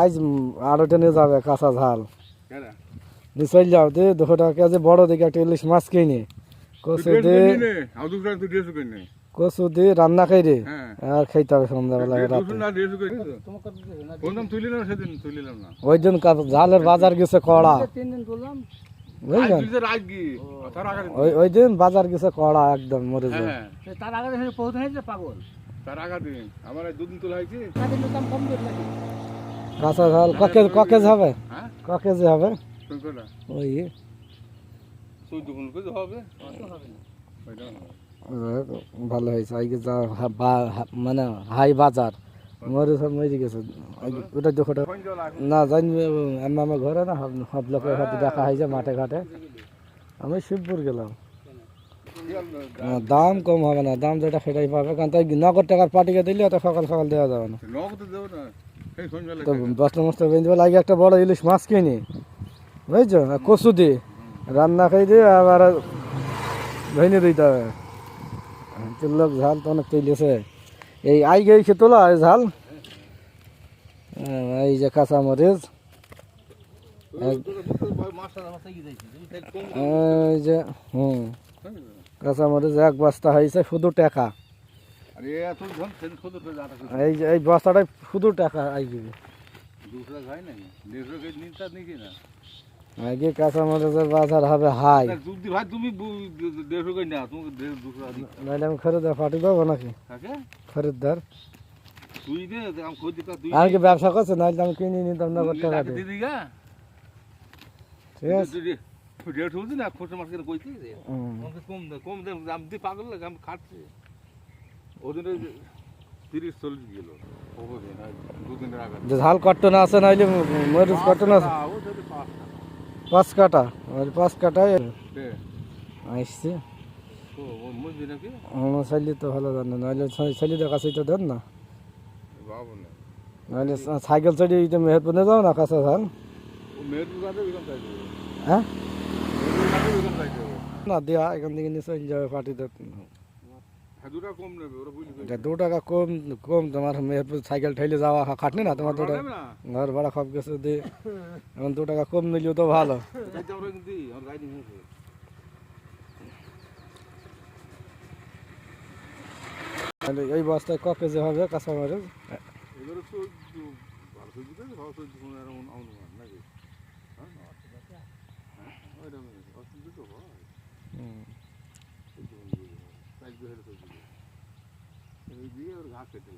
আজ আড়োটা নিয়ে যাবে কাঁচা ঝাল। নিচল যাও দে দুশো টাকা কেজি বড় দেখে একটা ইলিশ মাছ কিনে। কচু দে। আউ দুশো টাকা তুই ড্রেস কিনে কচু দে রান্না খাই রে হ্যাঁ। আর খাইতে হবে সন্ধ্যাবেলা ওই দিন ঝালের বাজার গেছে কড়া। ওই ওই দিন বাজার গেছে কড়া একদম মরে যায়। হ্যাঁ। তার আগে পাগল। তার আগা দিন। আমার দুদিন তোলা হয়েছে। কাঁচা ঝাল। ককে ককেজ হবে? হ্যাঁ? ককেজি হবে? ওই। অত ভালো হয়েছে। আজকে যা মানে হাই বাজার। মরে সব মরে গেছে। ওটা আছে না জানি আমি আমার ঘরে না সব- লোকের হাতে দেখা হয়েছে মাঠে ঘাটে। আমি শিবপুর গেলাম। দাম কম হবে না। দাম যেটা সেটাই পাবে। কারণ তাই নগদ টাকার পার্টিকে দিলে তো সকাল সকাল দেওয়া যাবে না। তো মস্তা বেঁধে দেবো লাগে একটা বড় ইলিশ মাছ কিনি। বুঝছ? কচু দি। রান্না খাই দিয়ে আবার ভেঙে দিতে হবে। লোক ঝাল তো অনেক তৈলেছে এই আই গেছে তোলা এই ঝাল। এই যে কাঁচা মরিচ এই যে হুম কাঁচা মরিচ এক বস্তা হয়েছে শুধু টাকা। এই এই শুধু টাকা আই গেছে দুসরা খাই না দেড়শো কেজি নিতে নাকি না। আগে কাঁচা মরিচের বাজার হবে হাই। ভাই তুমি দেড়শো কেজি না তোমাকে দুশো নাহলে আমি খরিদার পাঠিয়ে দেবো নাকি? খরিদ্দার। তুই দে আমি খোঁজ দিতা তুই আমি কি ব্যবসা করছি? নাহলে আমি কিনে নিতাম দিয়ে। দিদি গা? ঠিক আছে। বলছি না খোঁজ আমাকে কম দে কম দে আমি দিয়ে পাগল লাগে আমি খাচ্ছি। ওদিন তিরিশ চল্লিশ গেল দুদিনের আগে। ঝাল কট্টন আছে নাহলে মরিচ কট্টন আছে। পাঁচ কাটা। ওই পাঁচ কাটায় আসছে আমার শালি তো ভালো জানে নাহলে শালিদের কাছে তো দেন না। নাহলে সাইকেল চড়িয়ে এই মেহেরপুরে যাও না কাঁচা ঝাল কাছে চাইছে হ্যাঁ? না দেয়া এখান থেকে নিয়ে চলে যাবে পার্টিতে দু টাকা কম কম তোমার মেহেরপুর সাইকেল ঠেলে যাওয়া খাটনি না তোমার দু টাকা না ঘর ভাড়া সব গেছে দিয়ে এখন দু টাকা কম নিলেও তো ভালো যাইতে আমরা কিন্তু আমার গাড়ি নিয়েছে তাহলে এই বস্তায় ক কেজি হবে কাঁচা মরিচ এবারে তো একটু ভালো সবজি তো ভালো সবজি কোনো এরকম অনুমান নাকি হ্যাঁ হ্যাঁ ওইরকম অসুবিধা তো হয় হুম। সাইজ দিয়ে হেলে সবজি এই দিয়ে ওর ঘাস কেটে